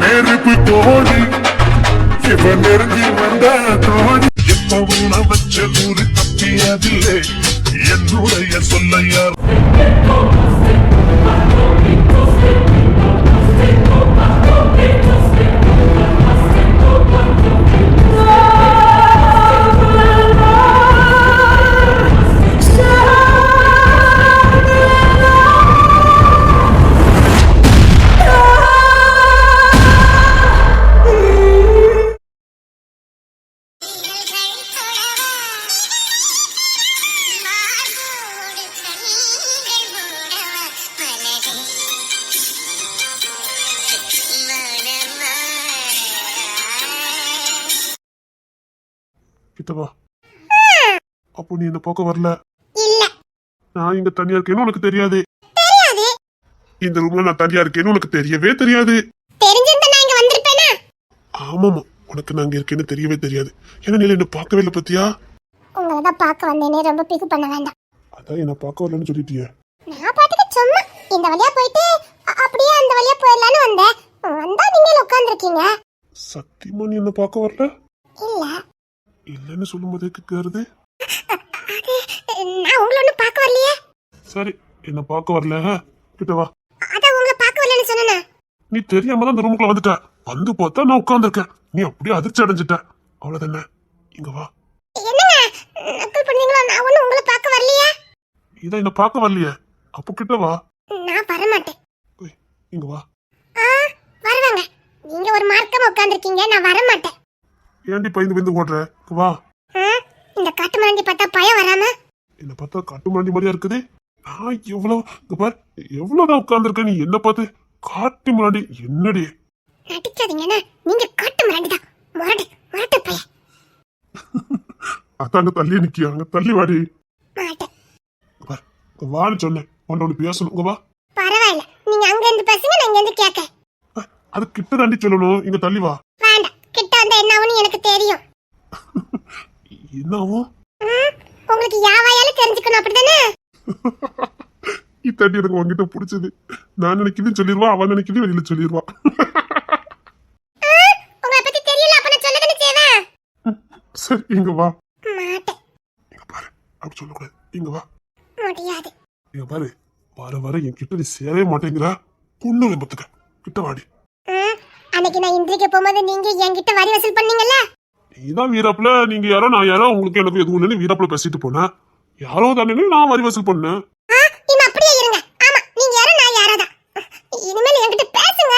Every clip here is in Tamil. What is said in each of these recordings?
நெருப்பு தோழி இவன் நெருங்கி வந்த தோடி எப்பவும் நான் வச்ச ஊரு தப்பியதில்லை என்னுடைய சொல்ல கிட்டவா? அப்போ நீ என்ன பார்க்க வரல. நான் இங்க தனியா இருக்கேன்னு உனக்கு தெரியாது. இந்த ரூம்ல நான் தனியா இருக்கேன்னு உனக்கு தெரியவே தெரியாது. ஆமாமா உனக்கு நான் இங்க இருக்கேன்னு தெரியவே தெரியாது. ஏன்னா நீ என்ன பார்க்கவே இல்லை பத்தியா உங்களை தான் பார்க்க வந்தேனே ரொம்ப பிகு பண்ண வேண்டாம். அதான் என்ன பார்க்க வரலன்னு சொல்லிட்டியே. நான் பாட்டுக்கு சும்மா இந்த வழியா போயிட்டு அப்படியே அந்த வழியா போயிடலான்னு வந்தேன். வந்தா நீங்க உட்காந்துருக்கீங்க சத்தியமா நீ என்ன பார்க்க வரல? இல்ல. இல்லைன்னு சொல்லும் போதே கேக்குறது? நான் உங்களை ஒன்றும் பார்க்க வரலையே. சரி என்ன பார்க்க வரல? கிட்ட வா. அதான் உங்களை பார்க்க வரலன்னு சொன்னேன். நீ தெரியாம தான் இந்த ரூமுக்குள்ள வந்துட்ட. வந்து பார்த்தா நான் உட்கார்ந்திருக்கேன். நீ அப்படியே அதிர்ச்சி அடைஞ்சிட்ட. அவ்வளவுதானே. இங்க வா. என்னங்க? நக்கல் பண்ணீங்களா? நான் ஒன்றும் உங்களை பார்க்க வரலையே. இதான் என்ன பார்க்க வரலையே. அப்போ கிட்ட வா. நான் வரமாட்டேன். ஏய், இங்க வா. ஆ வருவாங்க. நீங்க ஒரு மார்க்கமா உட்காந்துருக்கீங்க நான் வரமாட்டேன். ஏன்டி பயந்து பயந்து ஓடுற? வா. இந்த காட்டு மரண்டி பார்த்தா பயம் வராம? என்ன பார்த்தா காட்டு மாண்டி மாதிரியா இருக்குது? நான் எவ்வளவு இங்க பார் எவ்வளவுதான் உட்கார்ந்திருக்க நீ என்ன பார்த்து காட்டு முன்னாடி என்னடி? நடிக்காதீங்கண்ணா நீங்க காட்டு மரண்டி தான். முரட்டு முரட்டு பையன். அதான் அங்க தள்ளி நிக்கியா? அங்க தள்ளி வாடி. பார் வான்னு சொன்னேன். உன்ட ஒண்ணு பேசணும். வா. பரவாயில்ல. நீங்க அங்க இருந்து பேசுங்க நான் இங்க இருந்து கேட்க அது கிட்ட தாண்டி சொல்லணும். இங்க தள்ளி வா. வந்தா என்ன ஆகும்னு எனக்கு தெரியும். என்ன ஆகும் ம், உங்களுக்கு யாவாயால தெரிஞ்சுக்கணும் அப்படிதானே? இத்தாண்டி எனக்கு உங்ககிட்ட பிடிச்சது. நான் நினைக்கிறேன் சொல்லிடுவா அவன் நினைக்கிறேன் வெளியில சொல்லிடுவா. ஆ, உங்களை பத்தி தெரியல அப்ப நான் சொல்லதானே செய்வேன்? சரி இங்க வா. மாட்டேன். இங்க பாரு அப்படி சொல்லக்கூடாது. இங்க வா. முடியாது. இங்க பாரு வர வர என் கிட்ட நீ சேரவே மாட்டேங்கிறா. பொண்ணு பத்துக்க கிட்ட வாடி. அன்னைக்கு நான் இன்றைக்கு போகும்போது நீங்க என்கிட்ட வரி வசூல் பண்ணீங்கல்ல? நீதான் வீராப்புல நீங்க யாரோ நான் யாரோ உங்களுக்கு எனக்கு எதுவும் இல்லைன்னு வீராப்புல பேசிட்டு போனேன். யாரோ தானே நான் வரி வசூல் பண்ணேன். அப்படியே இருங்க. ஆமா நீங்க யாரோ நான் யாரோ தான். இனிமேல் என்கிட்ட பேசுங்க.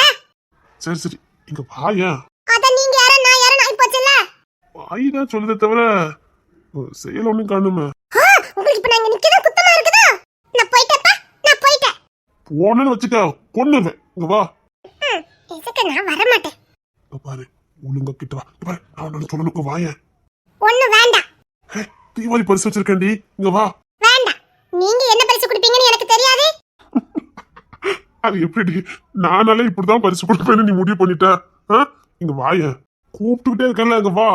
சரி சரி. இங்க வாயேன். அதான் நீங்க யாரோ நான் யாரோ நான் போச்சுல்ல? வாய் தான் சொல்லுதே தவிர செயல் ஒண்ணும் காணுமே. உங்களுக்கு இப்ப நான் இங்க நிக்கதான் குத்தமா இருக்குதா? நான் போயிட்டப்பா நான் போயிட்டேன். போனேன்னு வச்சுக்க கொன்னுருவேன். இங்க வா ம், இதுக்கு நான் வர மாட்டேன் இங்க பாரு. ஒழுங்கா கிட்ட வா. இங்க பாரு. சொல்லணும் இங்க வாயேன். ஒண்ணு வேண்டாம். ஹே, தீபாவளி பரிசு வச்சிருக்கேன்டி. இங்க வா. வேண்டாம். நீங்க என்ன பரிசு கொடுப்பீங்கன்னு எனக்கு தெரியாது. அது எப்படி நானாலே இப்படிதான் பரிசு கொடுப்பேன்னு நீ முடிவு பண்ணிட்ட? ஆ? இங்க வாயேன் கூப்பிட்டுக்கிட்டே இருக்கல இங்க வா.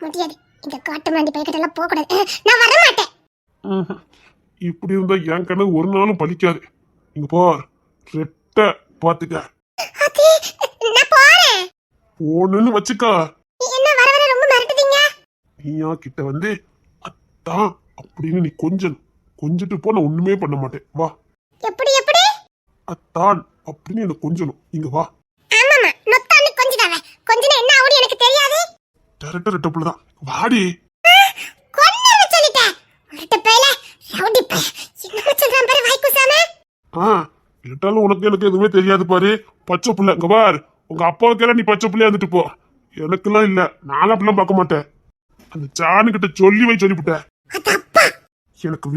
முடியாது. இங்க காட்டு மாண்டி பைக்கிட்டெல்லாம் போக கூடாது நான் வர மாட்டேன் ம்ஹும். இப்படி இருந்தா என் கனவு ஒரு நாளும் பலிக்காது. இங்க பார். ரெட்ட பாத்துக்க. போனேன்னு வச்சுக்கா. நீயா கிட்ட வந்து அத்தான் அப்படின்னு நீ கொஞ்சம் கொஞ்சிட்டு போ நான் ஒண்ணுமே பண்ண மாட்டேன். வா. எப்படி எப்படி? அத்தான் அப்படின்னு எனக்கு கொஞ்சணும். இங்க வா. ஆமாமா நொத்தான்னு கொஞ்சிடாவ கொஞ்சினா என்ன ஆகும்னு எனக்கு தெரியாது. டேரக்டர் ரெட்டப்புல தான். வாடி. கொன்னு சொல்லிட்டேன். உருட்டு பையல ரவுடி பைய. என்ன சொல்றான் பாரு ஆ கேட்டாலும் உனக்கு எனக்கு எதுவுமே தெரியாது பாரு. பச்சை புள்ள இங்க பார். உங்க அப்பாவுக்கெல்லாம் நீ பச்சை புள்ளையா இருந்துட்டு போ. எனக்கெல்லாம் இல்ல. நானும் அப்படிலாம் பார்க்க மாட்டேன். அந்த சாணு கிட்ட சொல்லி வை சொல்லிவிட்டேன் எனக்கு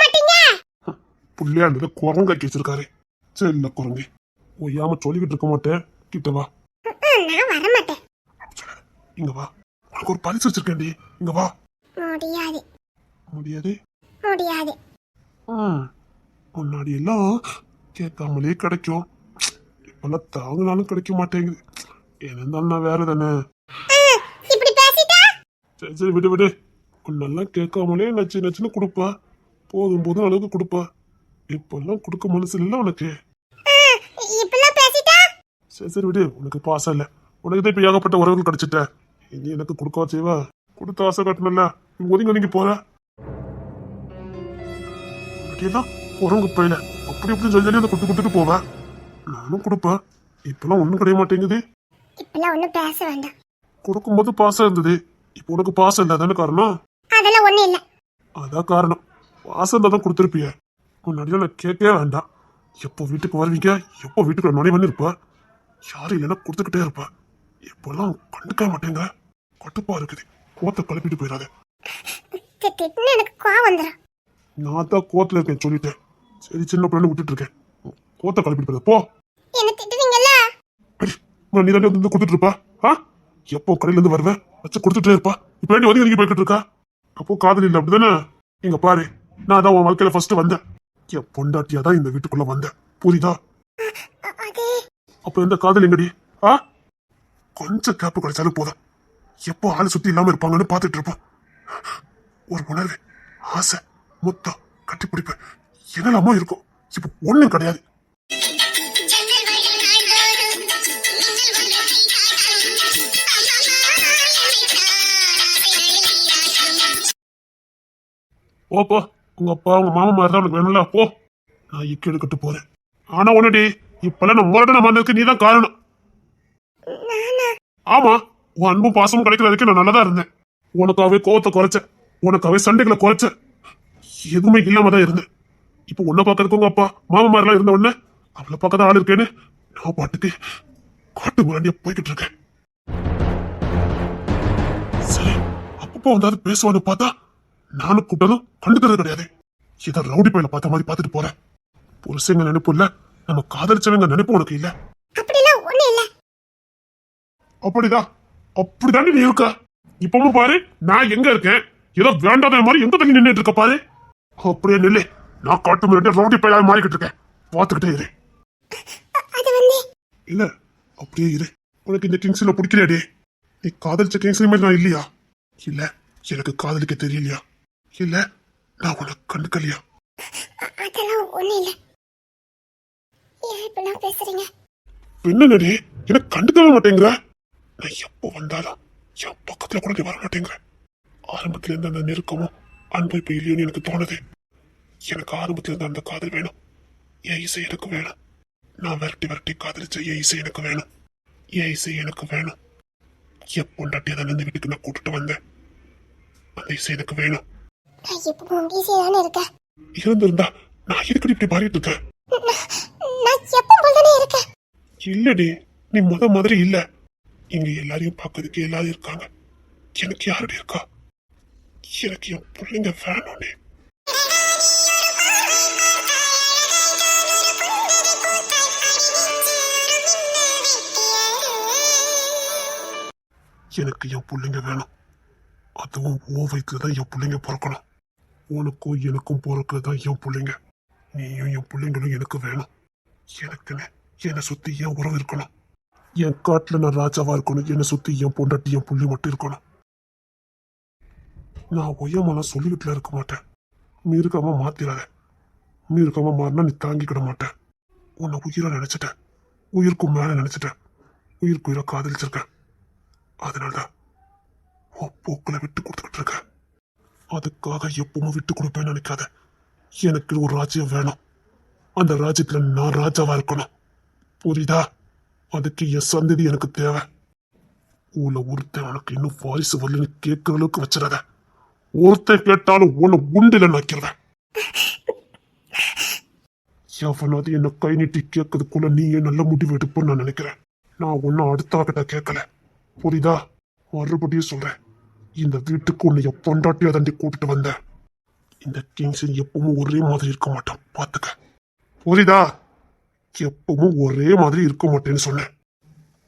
மாட்டீங்க? புள்ளையா இருந்ததை குரங்காக்கி வச்சிருக்காரு. சரி இல்ல குரங்கு. ஒய்யாம சொல்லிக்கிட்டு இருக்க மாட்டேன். கிட்ட வா. இங்க வா. உனக்கு ஒரு பரிசு வச்சிருக்கேன்டி. இங்க வா. முடியாது. முடியாது? முடியாது. முன்னாடி எல்லாம் கேட்காமலே கிடைக்கும். இப்பெல்லாம் தாங்கினாலும் கிடைக்க மாட்டேங்குது. என்ன இருந்தாலும் நான் வேற தானே சரி சரி விடு விடு. முன்னெல்லாம் கேட்காமலே நச்சு நச்சுன்னு கொடுப்பா. போதும் போதும் அளவுக்கு கொடுப்பா. இப்பெல்லாம் கொடுக்க மனசு இல்லை உனக்கு. சரி சரி விடு. உனக்கு பாசம் இல்லை. உனக்கு தான் இப்போ ஏகப்பட்ட உறவுகள் கிடைச்சிட்ட. இனி எனக்கு கொடுக்கவா செய்வா? கொடுத்த ஆசை காட்டணும்ல. நீ ஒதுங்கி ஒதுங்கி போற. தான் உறவுக்கு போயில அப்படி இப்படி சொல்லி அதை கொடுத்து கொடுத்துட்டு போவேன் நானும் கொடுப்பேன். இப்பெல்லாம் ஒன்றும் கிடைய மாட்டேங்குது. இப்பெல்லாம் ஒன்றும் பேச வேண்டாம். கொடுக்கும்போது பாசம் இருந்தது. இப்போ உனக்கு பாசம் இல்லை தானே காரணம்? அதெல்லாம் ஒன்றும் இல்லை. அதான் காரணம். பாசம் இருந்தால் தான் கொடுத்துருப்பிய. முன்னாடிலாம் நான் கேட்கவே வேண்டாம். எப்போ வீட்டுக்கு வருவீங்க? எப்போ வீட்டுக்கு நுழைவன்னு இருப்ப யாரும் இல்லைன்னா கொடுத்துக்கிட்டே இருப்ப. இப்போல்லாம் கண்டுக்க மாட்டேங்க கட்டுப்பா இருக்குது. கோத்தை கிளப்பிட்டு போயிடாத. எனக்கு கோவம் வந்துடும் நான் தான் கோத்துல இருக்கேன் சொல்லிட்டேன். சரி சின்ன பிள்ளைன்னு விட்டுட்டு இருக்கேன். கோத்தை கிளப்பிட்டு போயிடாத போ. நீ தானே வந்து கொடுத்துட்டு இருப்பா? ஆ? எப்போ கடையில இருந்து வருவேன் வச்சு கொடுத்துட்டே இருப்பா. இப்போ நீ ஒதுங்கி ஒதுங்கி போய்கிட்டு இருக்கா? அப்போ காதல் இல்லை அப்படிதானே? இங்க பாரு நான் தான் உன் வாழ்க்கையில ஃபர்ஸ்ட் வந்தேன். என் பொண்டாட்டியா தான் இந்த வீட்டுக்குள்ள வந்தேன். புரியுதா? அப்ப எந்த காதல் எங்கடி ஆ? கொஞ்சம் கேப்பு கிடைச்சாலும் போதும். எப்போ ஆள் சுத்தி இல்லாம இருப்பாங்கன்னு பார்த்துட்டு இருப்போம். ஒரு உணர்வு ஆசை முத்தம் கட்டிப்பிடிப்பு என்னெல்லாமோ இருக்கும். இப்ப ஒண்ணும் கிடையாது. போ போ. உங்க அப்பா உங்க மாமா மாதிரி தான் உனக்கு வேணும்ல போ. நான் இக்கு எடுக்கட்டு போறேன். ஆனா ஒண்ணுடி இப்பெல்லாம் நான் முரடன மன்னருக்கு நீ தான் காரணம். ஆமா உன் அன்பும் பாசமும் கிடைக்கிறதுக்கு நான் நல்லதா இருந்தேன். உனக்காவே கோவத்தை குறைச்ச உனக்காவே சண்டைகளை குறைச்ச எதுவுமே இல்லாம தான் இருந்தேன். இப்போ உன்னை பார்க்கறதுக்கு உங்க அப்பா மாமா மாதிரிலாம் இருந்த உடனே அவளை பார்க்க தான் ஆள் இருக்கேன்னு நான் பாட்டுக்கு காட்டு முரண்டியா போய்கிட்டு இருக்கேன். சரி அப்பப்போ வந்தாது பேசுவான்னு பார்த்தா நானும் கூட்டதும் கண்டுக்கிறது கிடையாது. இதை ரவுடி பையில பார்த்த மாதிரி பார்த்துட்டு போறேன். புருஷங்க நினைப்பு இல்ல நம்ம காதலிச்சவங்க நினைப்பு உனக்கு இல்ல. அப்படிதான் அப்படிதானே நீ இருக்க. இப்பவும் பாரு நான் எங்க இருக்கேன்? ஏதோ வேண்டாத மாதிரி எங்க தள்ளி நின்னுட்டு இருக்க பாரு. அப்படியே நில்லு. நான் காட்டு முன்னாடி ரவுடி பையலா மாறிக்கிட்டு இருக்கேன். பார்த்துக்கிட்டே இரு. இல்ல அப்படியே இரு. உனக்கு இந்த கிங்ஸ்ல பிடிக்கலையாடி நீ காதலிச்ச கிங்ஸ்ல மாதிரி நான் இல்லையா? இல்ல எனக்கு காதலிக்க தெரியலையா? இல்ல நான் உனக்கு கண்டுக்கலையா? அதெல்லாம் ஒன்றும் இல்லை. ஏன் இப்படிலாம் பேசுறீங்க? என்னடி எனக்கு கண்டுக்கவே மாட்டேங்கிற? நான் எப்போ வந்தாலும் என் பக்கத்துல கூட நீ வர மாட்டேங்கிற. ஆரம்பத்துல இருந்த அந்த நெருக்கமும் அன்பு இப்ப இல்லையோன்னு எனக்கு தோணுது. எனக்கு ஆரம்பத்துல இருந்த அந்த காதல் வேணும். என் இசை எனக்கு வேணும். நான் விரட்டி விரட்டி காதலிச்ச என் இசை எனக்கு வேணும். என் இசை எனக்கு வேணும். என் பொண்டாட்டி அதை வீட்டுக்கு நான் கூட்டிட்டு வந்தேன்? அந்த இசை எனக்கு வேணும். நான் எப்பவும் பிஸியாக தானே இருக்கேன். இருந்திருந்தா நான் எதுக்கடி இப்படி மாறிட்டு இருக்கேன் நான் எப்போ போல் தானே இருக்கேன். இல்லடி நீ முத மாதிரி இல்ல. இங்க எல்லாரையும் பார்க்கறதுக்கு எல்லாரும் இருக்காங்க. எனக்கு யாரடி இருக்கா? எனக்கு என் பிள்ளைங்க வேணும்னே எனக்கு என் பிள்ளைங்க வேணும். அதுவும் ஓ வயிற்றுல தான் என் பிள்ளைங்க பிறக்கணும். உனக்கும் எனக்கும் பிறக்கிறது தான் என் பிள்ளைங்க. நீயும் என் பிள்ளைங்களும் எனக்கு வேணும். எனக்குன்னு என்னை சுற்றி என் உறவு இருக்கணும். என் காட்டில் நான் ராஜாவா இருக்கணும். என்னை சுற்றி என் பொண்டாட்டி என் புள்ளி மட்டும் இருக்கணும். நான் ஒய்யமெல்லாம் சொல்லிக்கிட்டுல இருக்க மாட்டேன். மீறுக்காமல் மாற்றிடாத மீறுக்காமல் மாறினா நீ தாங்கிக்கிட மாட்டேன். உன்னை உயிரை நினச்சிட்டேன். உயிருக்கும் மேல நினச்சிட்டேன். உயிருக்கு உயிரை காதலிச்சிருக்கேன். அதனால தான் போக்களை விட்டு கொடுத்துக்கிட்டு இருக்கேன் அதுக்காக எப்பவும் விட்டு கொடுப்பேன்னு நினைக்காத. எனக்கு ஒரு ராஜ்யம் வேணும். அந்த ராஜ்யத்துல நான் ராஜாவா இருக்கணும். புரியுதா? அதுக்கு என் சந்ததி எனக்கு தேவை. ஊர்ல ஒருத்தன் உனக்கு இன்னும் வாரிசு வரலன்னு கேட்கற அளவுக்கு வச்சிடாத. ஒருத்தன் கேட்டாலும் உன்னை உண்டில நக்கிறேன் எவனாவது என்ன கை நீட்டி கேட்கறதுக்குள்ள நீயே நல்ல முடிவு எடுப்பன்னு நான் நினைக்கிறேன். நான் ஒன்னும் அடுத்தவ கிட்ட கேட்கல புரியுதா? மறுபடியும் சொல்றேன். இந்த வீட்டுக்கு உன்னை என் பொண்டாட்டியா தாண்டி கூப்பிட்டு வந்தேன் இந்த கிங்ஸன் எப்பவும் ஒரே மாதிரி இருக்க மாட்டான். பாத்துக்க. புரியுதா? எப்பவும் ஒரே மாதிரி இருக்க மாட்டேன்னு சொன்னேன்.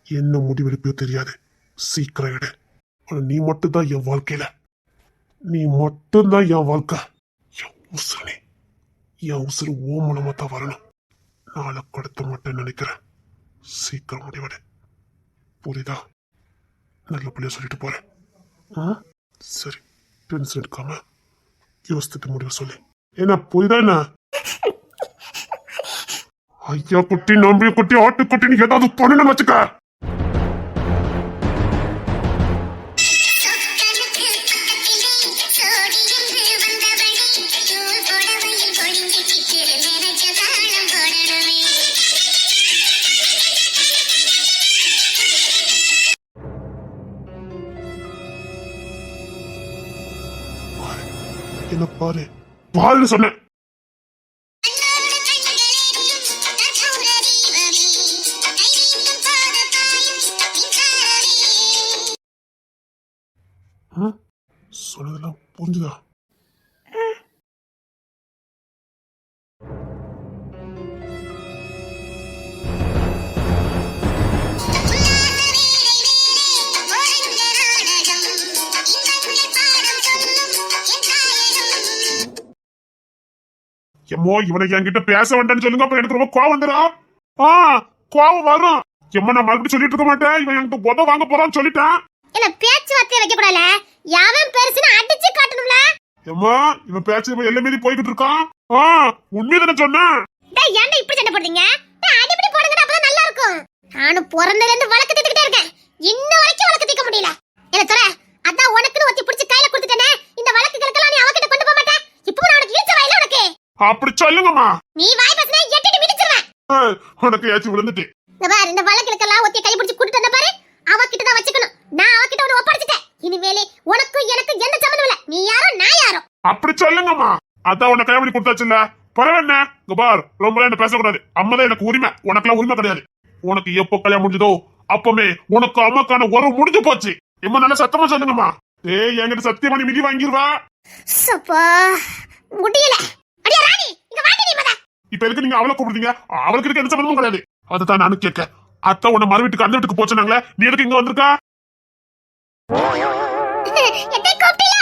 என்ன முடிவெடுப்போ தெரியாது. சீக்கிரம் எடு. ஆனா நீ மட்டும்தான் என் வாழ்க்கையில. நீ மட்டும்தான் என் வாழ்க்கை. என் உசுறு நீ என் உசுறு ஓ மூலமா தான் வரணும். நாளை கடத்த மாட்டேன்னு நினைக்கிறேன். சீக்கிரம் முடிவெடு. புரியுதா? நல்ல சொல்லிட்டு போறேன். ஆ? சரி டென்ஷன் எடுக்காம யோசித்துட்டு முடிவு சொல்லு. என்ன புரியுதா என்ன ஐயா குட்டி நம்பி குட்டி ஆட்டு குட்டி நீ ஏதாவது பண்ணணும் வச்சுக்க. மின்சாரமே ஆ? சொன்னதெல்லாம் புரிஞ்சுதா எம்மோ இவனை என்கிட்ட பேச வேண்டாம்னு சொல்லுங்க அப்புறம் எனக்கு ரொம்ப கோவம் வந்துடும் ஆ கோவம் வரும். எம்மா நான் மறுபடியும் சொல்லிட்டு இருக்க மாட்டேன். இவன் என்கிட்ட உத வாங்க போறான்னு சொல்லிட்டான். இல்ல பேச்சுவார்த்தையை வைக்க கூடாதுல யாவன் பெருசுன்னு அடிச்சு காட்டணும்ல? எம்மா இவன் பேச்சு இவன் எல்லை மீறி போய்கிட்டு இருக்கான். ஆ உண்மையை சொன்னேன். டேய் ஏன்டா இப்படி சண்டை போடுறீங்க? டேய் அடிப்படி போடுங்கடா அப்பதான் நல்லா இருக்கும் நானும் பிறந்ததுல இருந்து வழக்கு தீர்த்துக்கிட்டே இருக்கேன். இன்ன வரைக்கும் வழக்கு தீர்க்க முடியல. இல்ல தர அதான் உனக்குன்னு ஒத்தி பிடிச்சி கையில கொடுத்துட்டேனே. இந்த வழக்குகளுக்கெல்லாம் நீ அவகிட்ட கொண்டு போக மாட்டேன் இப்போ நான் உனக்கு அப்படி சொல்லுங்கம்மா. நீ வாய் பேசினா எட்டிட்டு மிதிச்சிருவேன் உனக்கு ஏச்சு விழுந்துட்டு. இந்த பாரு இந்த வழக்குகளுக்கெல்லாம் ஒத்தி கை பிடிச்சி கூட்டிட்டு வந்த பாரு. அவகிட்ட தான் வச்சுக்கணும். நான் அவகிட்ட ஒன்னு ஒப்படைச்சிட்டேன். இனிமேலே உனக்கும் எனக்கு எந்த சம்மந்தம் இல்ல. நீ யாரோ நான் யாரோ. அப்படி சொல்லுங்கம்மா. அதான் உன்னை கையபடி கொடுத்தாச்சுல்ல. பரவாயில்ல இங்க பார் ரொம்ப என்ன பேசக்கூடாது. அம்மா தான் எனக்கு உரிமை. உனக்கெல்லாம் உரிமை கிடையாது. உனக்கு எப்போ கல்யாணம் முடிஞ்சதோ அப்பமே உனக்கு அம்மாக்கான உறவு முடிஞ்சு போச்சு. எம்மா நல்லா சத்தமா சொல்லுங்கம்மா. ஏய் என்கிட்ட சத்தியமா நீ மிதி வாங்கிருவா? சப்பா முடியல. அடியா ராணி இங்க வாடி நீ மத இப்ப எதுக்கு நீங்க அவளை கூப்பிடுறீங்க? அவளுக்கு இருக்க எந்த சம்பந்தமும் கிடையாது. அதுதான் நானும் கேட்க அத்தை உன்னை மறு வீட்டுக்கு அந்த வீட்டுக்கு போச்சுனாங்களே நீ எதுக்கு இங்க வந்திருக்கா? எத்தை கூப்பிட்டீல?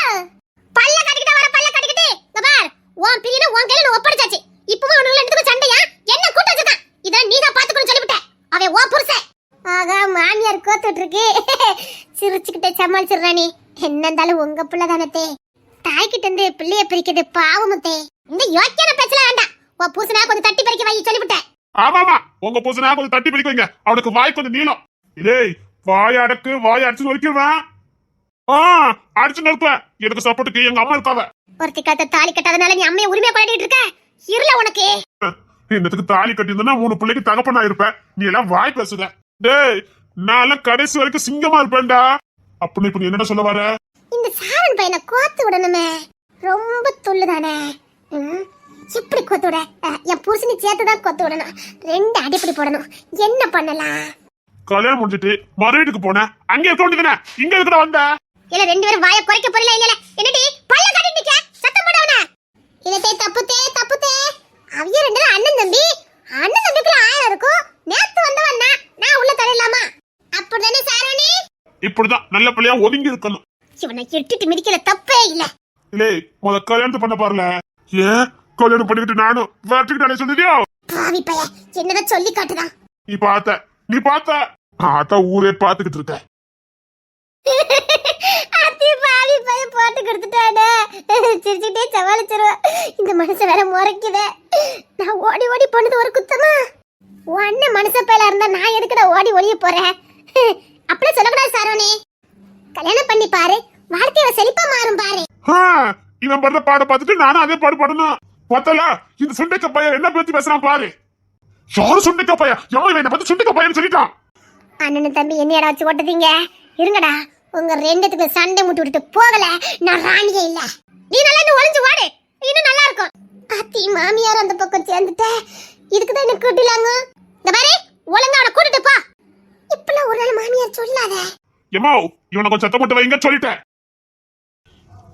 பல்ல கட்டிக்கிட்ட வர பல்ல கட்டிக்கிட்டு இங்க பார் உன் பிரியனை உன் கையில நான் ஒப்படைச்சாச்சு. இப்பவும் அவனுங்க ரெண்டுத்துக்கும் சண்டையா? என்ன கூட்ட வச்சிருக்கான்? இதான் நீ தான் பாத்துக்கணும் சொல்லிவிட்டேன். அவன் உன் புருஷன். ஆகா மாமியார் கோத்துட்டு இருக்கு. சிரிச்சுக்கிட்டே சமாளிச்சிடுறானி என்ன இருந்தாலும் உங்க பிள்ளை தானத்தே தாய்கிட்ட இருந்து பிள்ளைய பிரிக்கிறது பாவமத்தே. இந்த யோக்கியான பேச்சலாம் வேண்டாம் உன் புருஷனா கொஞ்சம் தட்டி பறிக்க வை சொல்லிவிட்டேன். ஆமாமா உங்க புருஷனா கொஞ்சம் தட்டி பிடிக்க வைங்க. அவனுக்கு வாய் கொஞ்சம் நீளம். டேய் வாய் அடக்கு வாய் அடிச்சு நொறுக்கிடுவேன் ஆ அடிச்சு நொறுக்குவேன் எனக்கு சப்போர்ட்டுக்கு எங்க அம்மா இருக்காவ. ஒருத்தி கத்த தாலி கட்டாதனால நீ அம்மையை உரிமையா கொண்டாடிட்டு இருக்க? இருல உனக்கு. இன்னத்துக்கு தாலி கட்டியிருந்தா மூணு பிள்ளைக்கு தகப்பனா இருப்பேன் நீ எல்லாம் வாய் பேசுத டேய் நான் கடைசி வரைக்கும் சிங்கமா இருப்பேன்டா. அப்படின்னு இப்ப என்னடா சொல்ல வர? இந்த சாரன் பையனை கோத்து விடணுமே. ரொம்ப துள்ளுதானே? ம், எப்படி கோத்து விட? என் புருஷனை சேர்த்து தான் கோத்து விடணும். ரெண்டு அடிப்படி போடணும். என்ன பண்ணலாம்? கல்யாணம் முடிஞ்சிட்டு மறு வீட்டுக்கு போனேன். அங்க இருக்க வேண்டியதுனே இங்க இருக்கிற வந்த? இல்ல ரெண்டு பேரும் வாயை குறைக்க போறல இல்ல என்னடி? பல்ல கட்டி நிக்க? சத்தம் போடவன இதே தப்புத்தே தப்புத்தே. அவிய ரெண்டு பேரும் அண்ணன் தம்பி. அண்ணன் தம்பிக்குள்ள ஆயிரம் இருக்கும். நேத்து வந்தவன் நான். நான் உள்ள தரலாமா அப்படிதானே சாரணி? இப்படிதான் நல்ல பிள்ளையா ஒதுங்கி இருக்கணும். இவனை எட்டிட்டு மிதிக்கல தப்பே இல்ல. இல்லே முத கல்யாணத்தை பண்ண பாருல. ஏன்? கல்யாணம் பண்ணிக்கிட்டு நானும் வரட்டுக்கிட்டாலே சொல்லுதியோ பாவி பைய என்னதான் சொல்லி காட்டுதான் நீ பார்த்த நீ பார்த்த. அதான் ஊரே பாத்துக்கிட்டு இருக்க. அத்தி பாவி பைய போட்டு கொடுத்துட்டானே. சிரிச்சுட்டே சமாளிச்சிருவேன் இந்த மனுஷன் வேற முறைக்குதே. நான் ஓடி ஓடி போனது ஒரு குத்தமா? உன் அண்ணன் மனுஷ பேல இருந்தா நான் எதுக்குடா ஓடி ஒளிய போறேன் அப்படியே சொல்லக்கூடாது சாரோனே கல்யாணம் பண்ணி பாரு. வாழ்க்கையில செழிப்பா மாறும் பாரு. இவன் படுற பாட பார்த்துட்டு நானும் அதே பாடு படணும். பார்த்தல இந்த சுண்டைக்க பையன் என்ன பத்தி பேசுறான் பாரு. யாரு சுண்டைக்க பையன்? எவன் இவன் என்னை பத்தி சுண்டைக்க பையன் சொல்லிட்டான்? அண்ணன் தம்பி என்னையடா வச்சு ஓட்டுதீங்க இருங்கடா உங்க ரெண்டுத்துக்கு சண்டை முட்டு விட்டுட்டு போகல. நான் ராணியே இல்ல. நீ நல்லா இன்னும் ஒளிஞ்சு ஓடு இன்னும் நல்லா இருக்கும். அத்தி மாமியார் அந்த பக்கம் சேர்ந்துட்ட. இதுக்கு தான் என்ன கூட்டிலாங்க? இந்த பாரு ஒழுங்கா அவனை கூட்டிட்டு போ. இப்பெல்லாம் ஒரு நாள் மாமியார் சொல்லாத. எம்மா இவனை கொஞ்சம் சத்தம் போட்டு வைங்க சொல்லிட்டேன்.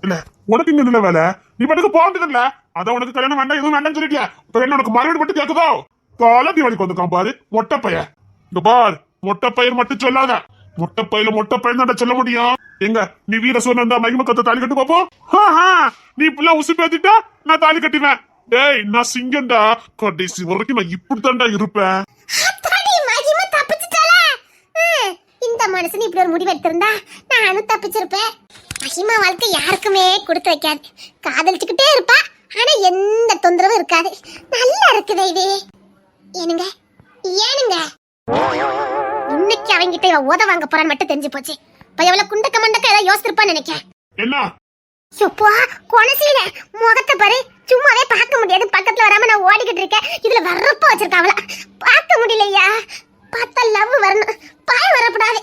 இல்ல. உனக்கு இங்க இல்ல வேலை? நீ பாட்டுக்கு போறது இல்ல. அதான் உனக்கு கல்யாணம் வேண்டாம் எதுவும் வேண்டாம்னு சொல்லிட்டியா? இப்ப என்ன உனக்கு மறுபடி மட்டும் கேக்குதோ? கால தீபாவளிக்கு வந்துக்கான் பாரு மொட்டை பையன். இங்க பார் மொட்டை பையன் மட்டும் சொல்லாத. மொட்டை பையில மொட்டை பையன் தான் சொல்ல முடியும். எங்க நீ வீர சொன்ன மகிம கத்த தாலி கட்டு பாப்போம் நீ இப்பெல்லாம் உசு பேத்திட்டா நான் தாலி கட்டிவேன். டேய் நான் சிங்கம்டா கடைசி வரைக்கும் நான் இப்படித்தான்டா இருப்பேன். இந்த மனுஷன் இப்படி ஒரு முடிவு எடுத்திருந்தா நானும் தப்பிச்சிருப்பேன். மகிமா வாழ்க்கை யாருக்குமே கொடுத்து வைக்காது. காதலிச்சுக்கிட்டே இருப்பா ஆனா எந்த தொந்தரவும் இருக்காது. நல்லா இருக்குதே இது ஏனுங்க ஏனுங்க? இன்னைக்கு அவங்கிட்ட இவ உத வாங்க போறான்னு மட்டும் தெரிஞ்சு போச்சு. இப்ப எவ்வளவு குண்டக்க மண்டக்க ஏதாவது யோசிச்சிருப்பான்னு நினைக்கிறேன். என்ன? எப்பா கொனசீல முகத்தை பாரு. சும்மாவே பார்க்க முடியாது. பக்கத்துல வராம நான் ஓடிக்கிட்டு இருக்கேன். இதுல வர்றப்ப வச்சிருக்காவல பார்க்க முடியலையா? பார்த்தா லவ் வரணும். பாய் வரக்கூடாது.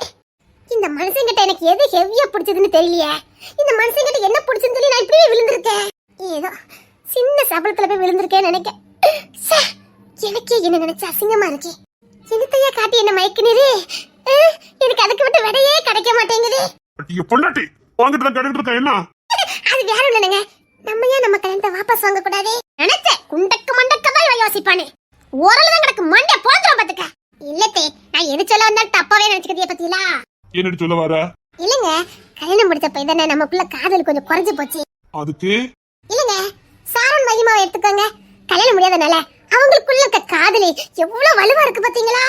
இந்த மனுஷங்கிட்ட எனக்கு எது ஹெவியா பிடிச்சதுன்னு தெரியலையே. இந்த மனுஷங்கிட்ட என்ன பிடிச்சதுன்னு சொல்லி நான் இப்படியே விழுந்திருக்கேன். ஏதோ சின்ன சபலத்துல போய் விழுந்திருக்கேன்னு நினைக்க எனக்கே என்ன நினைச்ச அசிங்கமா இருக்கே. என்னத்தையா காட்டி என்ன மயக்குனீரு? அஹ், எனக்கு அதுக்கு விட்டு விடையே கிடைக்க மாட்டேங்குது. பொண்டாட்டி வாங்கிட்டு கேட்டுட்டு இருக்க என்ன? அது வேற இல்லைங்க. நம்ம ஏன் நம்ம கல்யாணத்தை வாபஸ் வாங்க கூடாது நினைச்சேன் குண்டக்க மண்டக்கமா இவன் யோசிப்பானு ஓரளவு தான் கிடக்கு மண்டை போந்துரும் பாத்துக்க. இல்லத்தே நான் எது சொல்ல வந்தா தப்பாவே நினைச்சுக்கிறதே பத்தியா என்னடி சொல்ல வர? இல்லங்க கல்யாணம் முடிச்ச போய் தானே நமக்குள்ள காதல் கொஞ்சம் குறைஞ்சு போச்சு. அதுக்கு? இல்லங்க சாரன் மகிமாவை எடுத்துக்கோங்க. கல்யாணம் முடியாதனால அவங்களுக்குள்ள இருக்க காதலி எவ்வளவு வலுவா இருக்கு பாத்தீங்களா?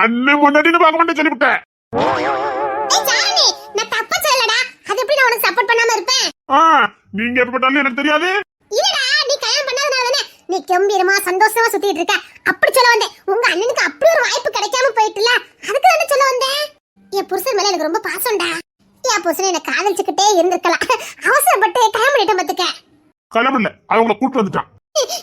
அண்ணன் பொண்டாட்டின்னு பார்க்க மாட்டேன் சொல்லிவிட்டேன் நான் தப்பா சொல்லடா அது எப்படி நான் உனக்கு சப்போர்ட் பண்ணாம இருப்பேன்? ஆ நீங்க எப்ப எனக்கு தெரியாது. இல்லடா நீ கல்யாணம் பண்ணாதனால தானே. நீ கம்பீரமா சந்தோஷமா சுத்திட்டு இருக்க. அப்படி சொல்ல வந்தேன். உங்க அண்ணனுக்கு அப்படி ஒரு வாய்ப்பு கிடைக்காம போயிட்டுல. அதுக்கு தானே சொல்ல வந்தேன். என் புருஷன் மேல எனக்கு ரொம்ப பாசம்டா. என் புருஷன் என்ன காதலிச்சுக்கிட்டே இருந்திருக்கலாம். அவசரப்பட்டு கல்யாணம் பண்ணிட்டேன் பாத்துக்க. கிளம்பல அவங்கள கூட்டு வந்துட்டான்.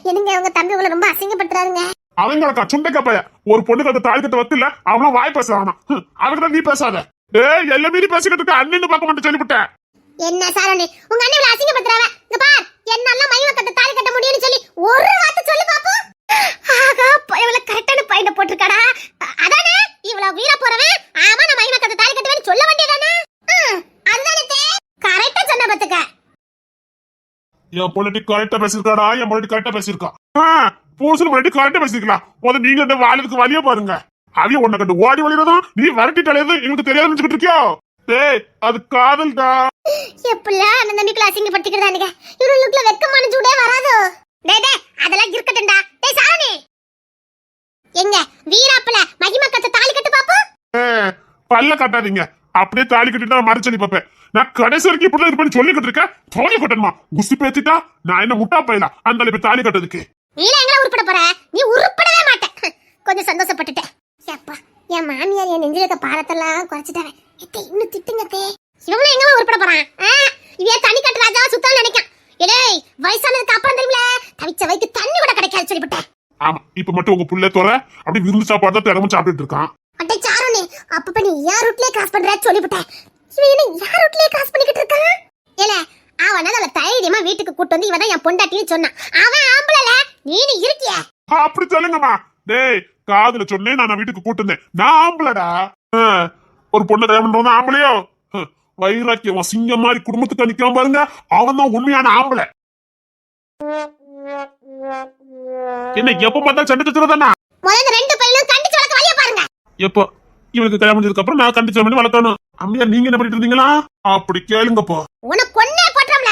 என்னங்க அவங்க தம்பி உங்களை ரொம்ப அசிங்கப்படுத்துறாருங்க. அவங்களக்கா சுண்டைக்கா பைய ஒரு பொண்ணுக்கு அந்த தாலி கட்ட வத்துல அவனும் வாய் பேச வேணாம் அதுக்கு தான் நீ பேசாத. ஏய் எல்லாம் மீறி பேசிக்கிட்டு இருக்க அண்ணன் பார்க்க மாட்டேன் சொல்லிவிட்டேன். என்ன சாரணி உங்க அண்ணன் இவ்வளவு அசிங்கப்படுத்துறாவ? இங்க பார் என்னால மயில கட்ட தாலி கட்ட முடியும்னு சொல்லி ஒரு வார்த்தை சொல்லு பாப்போம். ஆகா இவ்வளவு கரெக்டான பாயிண்ட் போட்டிருக்காடா. அதானே இவ்வளவு வீர போறவன் ஆமா நான் மயில கட்ட தாலி கட்டுவேன்னு சொல்ல வேண்டியதானே ம், அதுதானே தே கரெக்டா சொன்ன பாத்துக்க என் பொண்ணாட்டி கரெக்டா பேசிருக்காடா என் பொண்ணாட்டி கரெக்டா பேசிருக்கா பூசல் பொண்ணாட்டி கரெக்டா பேசிருக்கலாம் முதல்ல நீங்க இந்த வாழதுக்கு வழிய பாருங்க. அவிய உன்னை கண்டு ஓடி வழிறதும் நீ வரட்டி தலையதும் எங்களுக்கு தெரியாது நினைச்சுக்கிட்டு இருக்கியோ? டேய் அது காதல்டா. எப்படிலாம் அண்ணன் தம்பிக்குள்ள அசிங்கப்படுத்திக்கிறதானுங்க இவர்களுக்குள்ள வெக்கமான சூடே வராதோ? டேய் டேய் அதெல்லாம் இருக்கட்டும்டா. டேய் சாரணி! எங்க வீராப்புல மகிமா கட்ட தாலி கட்டு பாப்போம்? பல்ல காட்டாதீங்க. அப்படியே தாலி கட்டிட்டு நான் மறைச்சலி பார்ப்பேன் நான் கடைசி வரைக்கும் இப்படி இது பண்ணி சொல்லிக்கிட்டு இருக்கேன். தோணி கட்டணுமா? குஸ்தி பேத்திட்டா? நான் என்ன முட்டா பையலா? அந்த இப்ப தாலி கட்டதுக்கு நீல எங்களை உருப்பட போற? நீ உருப்படவே மாட்ட கொஞ்சம் சந்தோஷப்பட்டுட்டேன். அப்பா என் மாமியார் என் நெஞ்சில இருக்க பாரத்தெல்லாம் குறைச்சிட்டாவே. எத்தே இன்னும் திட்டுங்கத்தே இவங்களும் எங்க உருப்பட போறான் இவைய தண்ணி கட்டு ராஜா சுத்தம் நினைக்கான். எடேய் வயசானதுக்கு அப்புறம் தெரியுமில தவிச்ச வைக்கு தண்ணி கூட கிடைக்காது சொல்லிவிட்டேன் ஆமா இப்ப மட்டும் உங்க புள்ள தோற அப்படி விருந்து சாப்பாடு தான் தினமும் சாப்பிட்டுட்டு இருக்கான். அட்டை சாரணி அப்பப்ப நீ யார் ரூட்லயே கிராஸ் பண்ற சொல்லிவிட்டேன் இவன் என்ன யார் ரூட்லயே கிராஸ் பண்ணிக்கிட்டு இருக்கான்? ஏல அவன் தைரியமா வீட்டுக்கு கூட்டு வந்து இவன் தான் என் பொண்டாட்டின்னு சொன்னான். அவன் ஆம்பளல நீனு இருக்கிய? அப்படி சொல்லுங்கம்மா. டேய் காதுல சொன்னேன் நான் வீட்டுக்கு கூட்டு வந்தேன். நான் ஆம்பளடா? ஒரு பொண்ணை கல்யாணம் பண்றவன் ஆம்பளையோ? வைராக்கியம் சிங்கம் மாதிரி குடும்பத்துக்கு நிக்காம பாருங்க. அவன் தான் உண்மையான ஆம்பளை. என்ன எப்ப பார்த்தா சண்டை முதல்ல இந்த ரெண்டு பையனும் கண்டிச்சு வளர்க்க வழிய பாருங்க. எப்போ? இவனுக்கு கல்யாணம் பண்ணதுக்கு அப்புறம் நான் கண்டிச்சு பண்ணி வளர்க்கணும். அம்மையா நீங்க என்ன பண்ணிட்டு இருந்தீங்களா? அப்படி கேளுங்கப்போ. உனக்கு கொன்னே போட்டுறோம்ல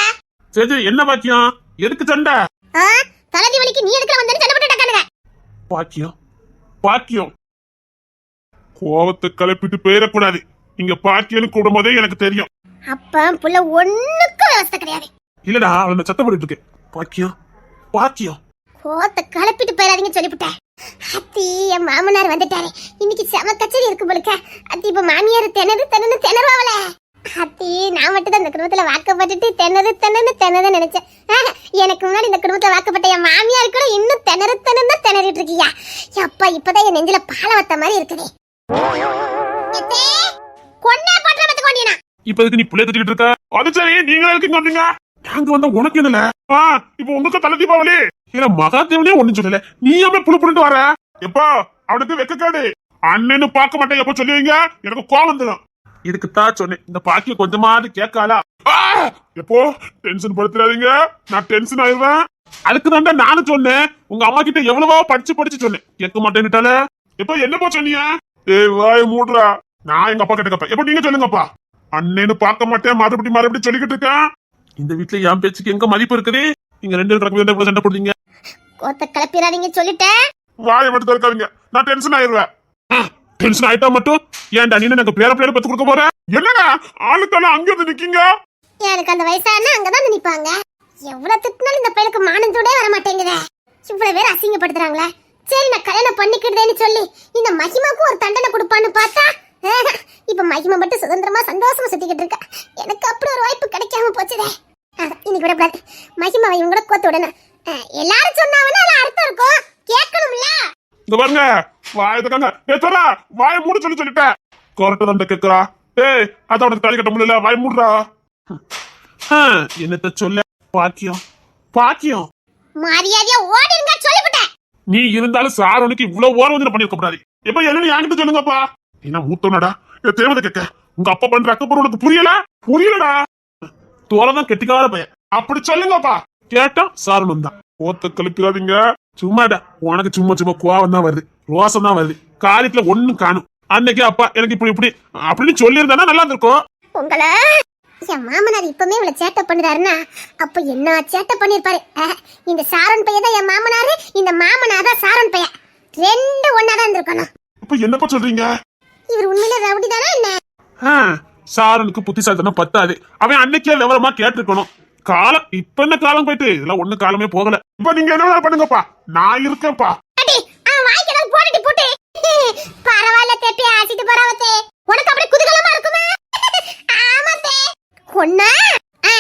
சரி சரி, என்ன பாக்கியம் எதுக்கு சண்டை? தலதி வலிக்கு நீ எதுக்குல வந்தேன்னு சண்டை போட்டு டக்கானுங்க பாக்கியம் பாக்கியம் கோவத்தை கிளப்பிட்டு போயிடக்கூடாது. இங்க பாக்கியன்னு கூடும்போதே எனக்கு தெரியும். அப்ப புள்ள ஒண்ணுக்கும் விவசாய கிடையாது. இல்லடா அவன் சத்தம் போட்டுட்டு இருக்கேன் பாக்கியம் பாக்கியம் கோத்த கலப்பிட்டு போயிடாதீங்க சொல்லிவிட்டேன். அத்தி என் மாமனார் வந்துட்டாரு. இன்னைக்கு செம கச்சேரி இருக்கு போலுக்க. அத்தி இப்ப மாமியார் திணறு திணறு திணறுவாவல அத்தி நான் மட்டும் தான் இந்த குடும்பத்துல வாக்கப்பட்டுட்டு திணறு திணறு திணறு நினைச்சேன். எனக்கு முன்னாடி இந்த குடும்பத்துல வாக்கப்பட்ட என் மாமியார் கூட இன்னும் திணறு திணறு திணறிட்டு இருக்கியா? அப்பா இப்பதான் என் நெஞ்சில பால வத்த மாதிரி இருக்குது. எத்தே, கொன்னே பத்து இப்ப நீ புள்ளைய திட்டிட்டு இருக்க? அது சரி நீங்க இருக்கீங்க நாங்க வந்தா உனக்கு என்னல? ஆ இப்ப உங்களுக்கு தலை தீபாவளி. இல்ல மகாதேவனே ஒண்ணும் சொல்லல. நீ ஏன் புழு புழுட்டு வர? எப்பா அவனுக்கு வெக்கக்காடு. அண்ணன்னு பார்க்க மாட்டேன் எப்ப சொல்லுவீங்க? எனக்கு கோவம் வந்துடும் இதுக்கு தான் சொன்னேன். இந்த பாக்கிய கொஞ்சமாவது கேட்காளா? எப்போ? டென்ஷன் படுத்துறாதீங்க. நான் டென்ஷன் ஆயிடுவேன். அதுக்கு தான் நானும் சொன்னேன். உங்க அம்மா கிட்ட எவ்வளவோ படிச்சு படிச்சு சொன்னேன். கேட்க மாட்டேன்னுட்டால எப்ப என்னப்பா சொன்னீங்க? ஏய் வாய் மூடுறா. நான் எங்க அப்பா கிட்ட கேட்பேன் எப்ப நீங்க சொல்லுங்கப்பா. அண்ணேன்னு பார்க்க மாட்டேன். மறுபடியும் மறுபடியும் சொல்லிக்கிட்டு இருக்கேன். இந்த வீட்ல என் பேச்சுக்கு எங்க மதிப்பு இருக்குது? நீங்க ரெண்டு பேரும் சண்டை போடுறீங்க? கோத்த கிளப்பிடாதீங்க சொல்லிட்டேன் வாயை மட்டும் இருக்காதீங்க நான் டென்ஷன் ஆயிருவேன் டென்ஷன் ஆயிட்டா மட்டும் ஏன்டா நீ எனக்கு பேர பிள்ளைய பத்து கொடுக்க போற? என்னடா ஆளுக்கெல்லாம் அங்க வந்து நிக்கீங்க? எனக்கு அந்த வயசானா அங்கதான் நிப்பாங்க. எவ்வளவு திட்டினாலும் இந்த பையனுக்கு மானத்தோடே வர மாட்டேங்குதே. இவ்வளவு பேர் அசிங்கப்படுத்துறாங்களே. சரி நான் கல்யாணம் பண்ணிக்கிட்டேன்னு சொல்லி இந்த மகிமாவுக்கு ஒரு தண்டனை கொடுப்பான்னு பார்த்தா இப்ப மகிமா மட்டும் சுதந்திரமா சந்தோஷமா சுத்திக்கிட்டு இருக்கா. எனக்கு அப்படி ஒரு வாய்ப்பு கிடைக்காம போச்சுதே. இன்னைக்கு விடக்கூடாது மகிமாவை இவங்க கூட கோத்து விடணும். எல்லாரும் சொன்னாங்கன்னா அதுல அர்த்தம் இருக்கும். கேட்கணும்ல? இங்க பாருங்க வாய தக்காங்க ஏ சொல்றா வாய மூட சொல்லி சொல்லிட்டேன் கொரட்ட தண்டை கேக்குறா. ஏய் அதான் உனக்கு தாலி கட்ட முடியல வாய மூடுறா. என்னத்த சொல்ல? பாக்கியம். பாக்கியம். மரியாதையா ஓடிருங்க சொல்லிவிட்டேன். நீ இருந்தாலும் சார் உனக்கு இவ்வளவு ஓரம் வந்து பண்ணிருக்க கூடாது. எப்ப என்னன்னு என்கிட்ட சொல்லுங்கப்பா? என்ன மூத்தவனடா இதை தேவதை கேட்க உங்க அப்பா பண்ற அக்கப்புறம் உனக்கு புரியல? புரியலடா. தோலதான் கெட்டிக்கார பையன். அப்படி சொல்லுங்கப்பா. கேட்டா சாரணும் தான். ஓத்த கழிப்பிடாதீங்க சும்மாடா. உனக்கு சும்மா சும்மா கோவம் தான் வருது. ரோசம் தான் வருது. காரியத்துல ஒண்ணும் காணும். அன்னைக்கு அப்பா எனக்கு இப்படி இப்படி அப்படின்னு சொல்லியிருந்தானா நல்லா இருந்திருக்கும். உங்களை என் மாமனார் இப்பவுமே இவ்வளவு சேட்டை பண்ணுறாருன்னா அப்ப என்ன சேட்டை பண்ணிருப்பாரு? இந்த சாரன் பையன் தான் என் மாமனாரு இந்த மாமனார் தான் சாரன் பையன். ரெண்டு ஒன்னா தான் இருந்திருக்கணும். இப்ப என்னப்பா சொல்றீங்க? இவர் உண்மையில ரவுடி தானே என்ன சாரனுக்கு புத்திசாலித்தனம் பத்தாது. அவன் அன்னைக்கே விவரமா கேட்டிருக்கணும். காலம் இப்ப என்ன காலம் போயிட்டு? இதெல்லாம் ஒண்ணு காலமே போகல. இப்ப நீங்க என்ன பண்ணுங்கப்பா. நான் இருக்கேன்ப்பா. பரவாயில்ல தேப்பி ஆசிட்டு பரவத்தே உனக்கு அப்படியே குதூகலமா இருக்குமா. ஆமாத்தே ஆ,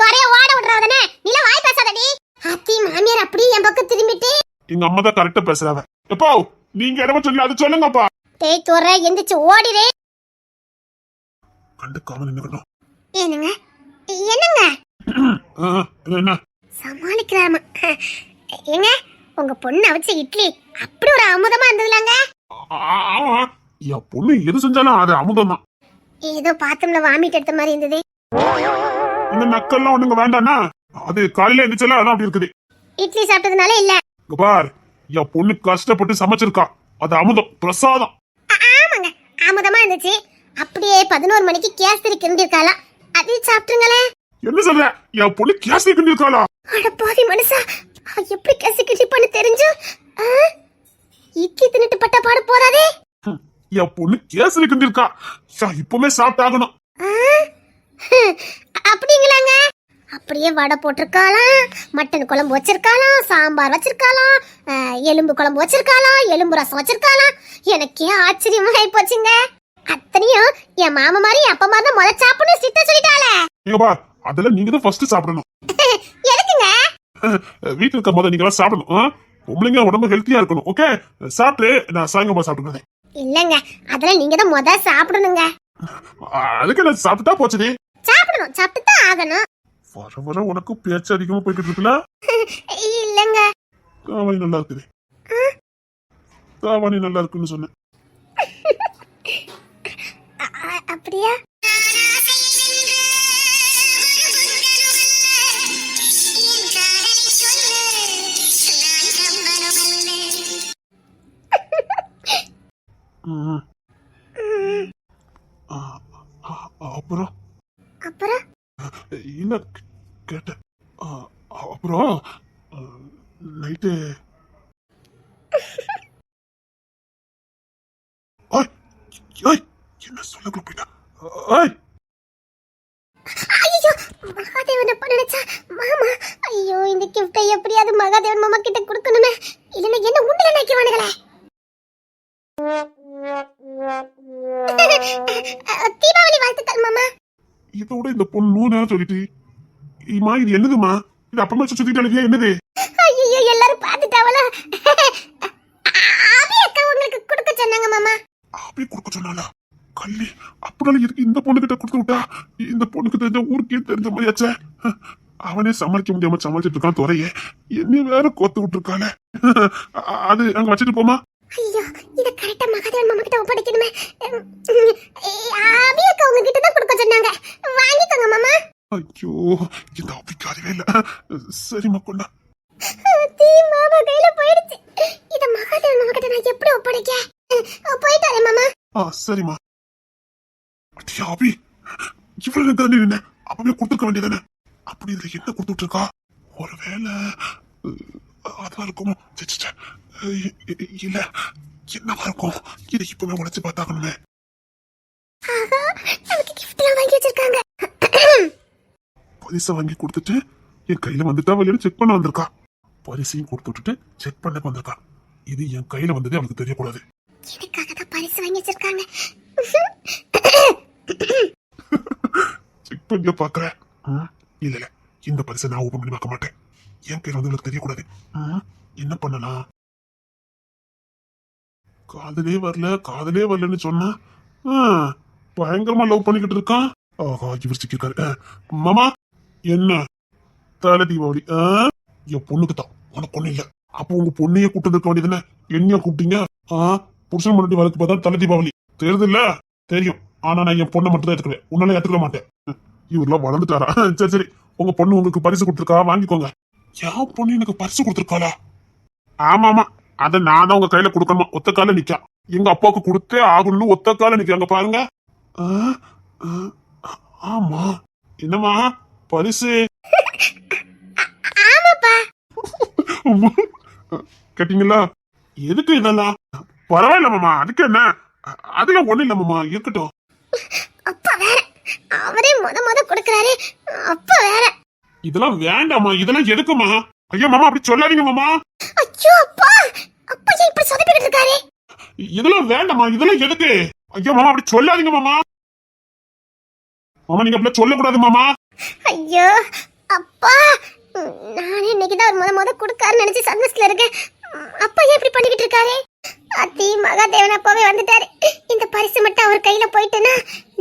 தொரைய ஓட விடுறவதானே நீல வாய் பேசாதடி. அத்தி மாமியார் அப்படியே என் பக்கம் திரும்பிட்டு. எங்க அம்மா தான் கரெக்டா பேசுறாவ எப்போ நீங்க என்ன சொல்லி அது சொல்லுங்கப்பா. டேய் தொரை எந்திரிச்சு ஓடிரே கண்டுக்காம நின்னுக்கணும். என்னங்க? என்னங்க? என்ன? சமாளிக்கலாமா. ஏங்க உங்க பொண்ணு அவிச்ச இட்லி அப்படி ஒரு அமுதமா இருந்ததுலாங்க? ஆ, ஆமா. என் பொண்ணு எது செஞ்சாலும் அது அமுதம் ஏதோ பாத்திரம்ல வாமிட் எடுத்த மாதிரி இருந்தது. இந்த நக்கல்லாம் ஒண்ணுங்க வேண்டாம்னா அது காலையில எந்திரிச்சாலும் அதான் அப்படி இருக்குது. இட்லி சாப்பிட்டதுனால இல்ல. பார் என் பொண்ணு கஷ்டப்பட்டு சமைச்சிருக்கா. அது அமுதம் பிரசாதம். ஆமாங்க. அமுதமா இருந்துச்சு. அப்படியே பதினோரு மணிக்கு கேசரி கிண்டிருக்காளாம் அது சாப்பிட்டுருங்களேன் என்ன சொல்ற? என் பொண்ணு கேஸ் இருக்காளா அட பாவி மனுஷா அவ எப்படி கேசரி கிண்டிப்பான்னு தெரிஞ்சு? இட்லி தின்னுட்டு பட்ட பாடு போறாதே. என் பொண்ணு கேசரி கிண்டிருக்கா சா, இப்பவுமே சாப்பிட்டாகணும். அப்படிங்களாங்க? அப்படியே வடை போட்டிருக்காளாம் மட்டன் குழம்பு வச்சிருக்காளாம் சாம்பார் வச்சிருக்காளாம் எலும்பு குழம்பு வச்சிருக்காளாம் எலும்பு ரசம் வச்சிருக்காளாம் எனக்கே ஆச்சரியமா போச்சுங்க. அத்தனையும் என் மாமா மாதிரி என் அப்பா மாதிரி தான் முத சாப்பிடணும் சித்த சொல்லிட்டாளே. இங்க பார் அதெல்லாம் நீங்க தான் ஃபர்ஸ்ட் சாப்பிடணும். எதுக்குங்க? வீட்டுல இருக்க போது நீங்க சாப்பிடணும்? பொம்பளைங்க உடம்பு ஹெல்த்தியா இருக்கணும் ஓகே சாப்பிட்டு நான் சாயங்காலம் சாப்பிட்டுக்கிறேன். இல்லங்க அதெல்லாம் நீங்க தான் முத சாப்பிடணுங்க அதுக்கு நான் சாப்பிட்டா போச்சுடி சாப்பிடணும் சாப்பிட்டு தான் ஆகணும். வர வர உனக்கு பேச்சு அதிகமா போய்கிட்டு இருக்குல்ல? இல்லங்க. தாவணி நல்லா இருக்குது. தாவணி நல்லா இருக்குன்னு சொன்னேன். ஆ, அப்புறம்? அப்புறம்? கே- கேட்டேன் அப்புறம்? நைட்டு? என்ன சொல்ல ஓய் ஐயோ மகாதேவனை நினைச்சா? மாமா ஐயோ இந்த கிஃப்டை எப்படியாவது மகாதேவன் மாமா கிட்ட கொடுக்கணுமே. இல்லைன்னா என்ன உண்டுல நினைக்குவானுங்களே தீபாவளி வாழ்த்துக்கள் மாமா. இதை விட இந்த பொண்ணு நூறு நேரம் சொல்லிட்டு இம்மா இது என்னதுமா இது அப்பமா சுத்திட்டு அழுதியா என்னது? ஐயோ எல்லாரும் பார்த்துட்டாவல ஆபி அக்கா உங்களுக்கு கொடுக்க சொன்னாங்க மாமா. அப்படி கொடுக்க சொன்னாலா கள்ளி அப்படினால எதுக்கு இந்த பொண்ணு கிட்ட கொடுத்து விட்டா? இந்த பொண்ணுக்கு தெரிஞ்ச ஊருக்கே தெரிஞ்ச மாதிரியாச்சே அவனே சமாளிக்க முடியாம சமாளிச்சிட்டு இருக்கான் துறையே. என்ன வேற கோத்து விட்டுருக்காளே. அது அங்க வச்சுட்டு போமா? ஐயோ இத கரெக்டா மகாதேவன் மாமா கிட்ட ஒப்படைக்கணுமே. உம், ஆபி அக்கா உங்ககிட்ட தான் கொடுக்க சொன்னாங்க. வாங்கிக்கோங்க மாமா. ஐயோ இந்த அப்பிக்கு அறிவே இல்ல சரிம்மா கொண்டா. தீ மாமா கையில போயிடுச்சு. இத மகாதேவன் மாமா கிட்ட நான் எப்படி ஒப்படைக்க? போயிட்டாரே மாமா. ஆ சரிம்மா. அட்டியா அபி இவ்வளவு நேரம் தானே நின்ன அப்பவே கொடுத்துருக்க வேண்டியதானே அப்படி இதுல என்ன கொடுத்துட்டு இருக்கா ஒருவேளை அதான் இருக்கும். இல்ல. என்னவா இருக்கும்? இதை இப்பவே உழைச்சு பார்த்தாகணுமே. வச்சிருக்காங்க. பரிசை வாங்கி கொடுத்துட்டு என் கையில வந்துட்டா வழியில செக் பண்ண வந்திருக்கா. பரிசையும் கொடுத்து விட்டுட்டு செக் பண்ண வந்திருக்கா. இது என் கையில வந்ததே அவளுக்கு தெரியக்கூடாது. எனக்காக தான் பரிசு வாங்கி வச்சிருக்காங்க? செக் பண்ணி பாக்குற இல்ல இல்ல. இந்த பரிசை நான் ஓபன் பண்ணி பார்க்க மாட்டேன். என் கையில வந்து இவளுக்கு தெரியக்கூடாது. என்ன பண்ணலாம்? காதலே வரல காதலே வரலன்னு சொன்னா? பயங்கரமா லவ் பண்ணிக்கிட்டு இருக்கான். ஆஹா இவர் சிக்கிருக்காரு மாமா என்ன? தலை தீபாவளி? என் பொண்ணுக்கு தான். உனக்கு பொண்ணு இல்ல. அப்போ உங்க பொண்ணைய கூட்டு இருக்க வேண்டியதுன்னு என்னைய கூப்பிட்டீங்க? ஆ? புருஷன் முன்னாடி வழக்கு பார்த்தா தலை தீபாவளி. தெரியுது இல்ல தெரியும். ஆனா நான் என் பொண்ணை மட்டும் தான் எடுத்துக்குவேன் உன்னால எடுத்துக்க மாட்டேன். ம், இவரெல்லாம் வளர்ந்துட்டாரா? சரி சரி. உங்க பொண்ணு உங்களுக்கு பரிசு கொடுத்துருக்கா? வாங்கிக்கோங்க. என் பொண்ணு எனக்கு பரிசு கொடுத்துருக்காளா? ஆமா ஆமா அத நான் தான் உங்க கையில கொடுக்கணுமா? ஒத்த கால நிக்கா. எங்க அப்பாவுக்கு கொடுத்தே ஆகணும்னு ஒத்த கால நிக்கிறாங்க பாருங்க. ஆமா. என்னம்மா? பரிசு. கேட்டீங்களா? எதுக்கு இதெல்லாம்? பரவாயில்ல மாமா அதுக்கு என்ன? அதெல்லாம் ஒண்ணு இல்ல மாமா இருக்கட்டும். அப்பா வேற. அவரே முத முத கொடுக்கறாரு. அப்பா வேற. இதெல்லாம் வேண்டாமா இதெல்லாம் எதுக்குமா ஐயோ மாமா அப்படி சொல்லாதீங்க மாமா. ஐயோ அப்பா. அப்பா ஏன் இப்படி சொதப்பிக்கிட்டு இருக்காரு? இதெல்லாம் வேண்டாமா இதெல்லாம் எதுக்கு? ஐயோ மாமா அப்படி சொல்லாதீங்க மாமா. மாமா நீங்க அப்படி சொல்லக்கூடாது மாமா. ஐயோ அப்பா. நானே இன்னைக்கு தான் முத முத கொடுக்காருன்னு நினைச்சு சந்தோஷத்துல இருக்கேன். அப்பா ஏன் இப்படி பண்ணிக்கிட்டு இருக்காரு? அத்தி மகாதேவன் அப்பாவே வந்துட்டாரு. இந்த பரிசு மட்டும் அவர் கையில போயிட்டுனா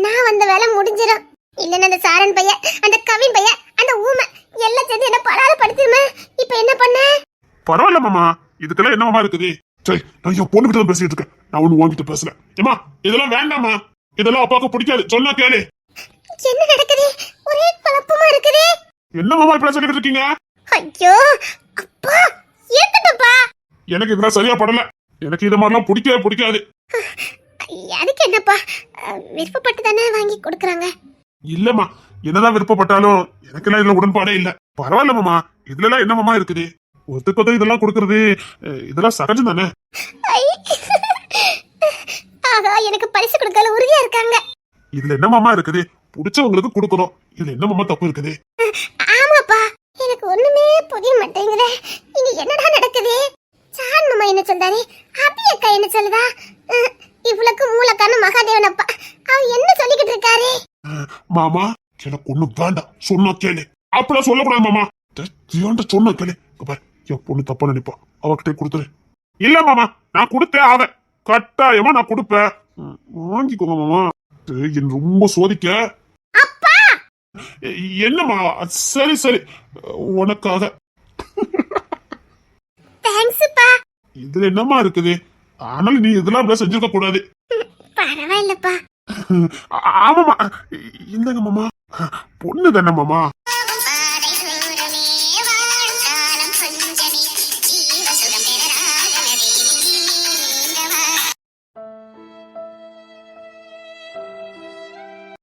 நான் வந்த வேலை முடிஞ்சிடும் இல்லைன்னா அந்த சாரன் பையன் அந்த கவின் பையன் அந்த ஊமை எல்லாம் சேர்ந்து என்ன படாத படுத்துமே இப்ப என்ன பண்ண? பரவாயில்ல மாமா. இதுக்கெல்லாம் என்ன மாமா இருக்குது? சரி நான் என் பொண்ணுகிட்ட தான் பேசிட்டு இருக்கேன். நான் ஒண்ணு உன்கிட்ட பேசல. ஏமா இதெல்லாம் வேண்டாமா இதெல்லாம் அப்பாவுக்கு பிடிக்காது. சொன்னா கேளு. என்ன நடக்குது? ஒரே குழப்பமா இருக்குது. என்ன மாமா இப்படி சொல்லிட்டு இருக்கீங்க? ஐயோ அப்பா இருக்கட்டும்ப்பா எனக்கு இதெல்லாம் சரியா படல. எனக்கு இது மாதிரிலாம் பிடிக்கவே பிடிக்காது. அதுக்கு என்னப்பா? விருப்பப்பட்டு தானே வாங்கி கொடுக்குறாங்க. இல்லம்மா என்னதான் விருப்பப்பட்டாலும் எனக்கெல்லாம் இதுல உடன்பாடே இல்ல. பரவாயில்ல மாமா இதுல எல்லாம் என்ன மாமா இருக்குது? ஒத்துக்கொத்த இதெல்லாம் கொடுக்கறது இதெல்லாம் சகஜம் தானே. ஆகா எனக்கு பரிசு கொடுக்கல உறுதியா இருக்காங்க. இதுல என்ன மாமா இருக்குது? பிடிச்சவங்களுக்கு கொடுக்கணும். இதுல என்ன மாமா தப்பு இருக்குது? ஆமாப்பா எனக்கு ஒண்ணுமே புரிய மாட்டேங்குதே. இங்க என்னடா நடக்குது சான் மாமா என்ன சொல்றாரு அபி அக்கா என்ன சொல்லுதா? இவளுக்கு மூலக்கான மகாதேவன் அப்பா. என்ன சொல்லிக்கிட்டு இருக்காரு? மாமா எனக்கு ஒண்ணு வேண்டாம். சொன்னா கேளு. அப்படிலாம் சொல்லக்கூடாது மாமா. ஏன்ட்ட சொன்னா கேளு. பாரு என் பொண்ணு தப்பா நினைப்பா. அவகிட்டே கொடுத்துரு. இல்ல மாமா நான் கொடுத்தே ஆவேன். கட்டாயமா நான் கொடுப்பேன். வாங்கிக்கோங்க மாமா. என்ன ரொம்ப சோதிக்க. என்னம்மா சரி சரி. உனக்காக. தேங்க்ஸ்ப்பா இதுல என்னம்மா இருக்குது? ஆனாலும் நீ இதெல்லாம் அப்படிலாம் செஞ்சிருக்க கூடாது. பரவாயில்லப்பா. ஆமாமா இந்தாங்க மாமா. பொண்ணு தானே மாமா?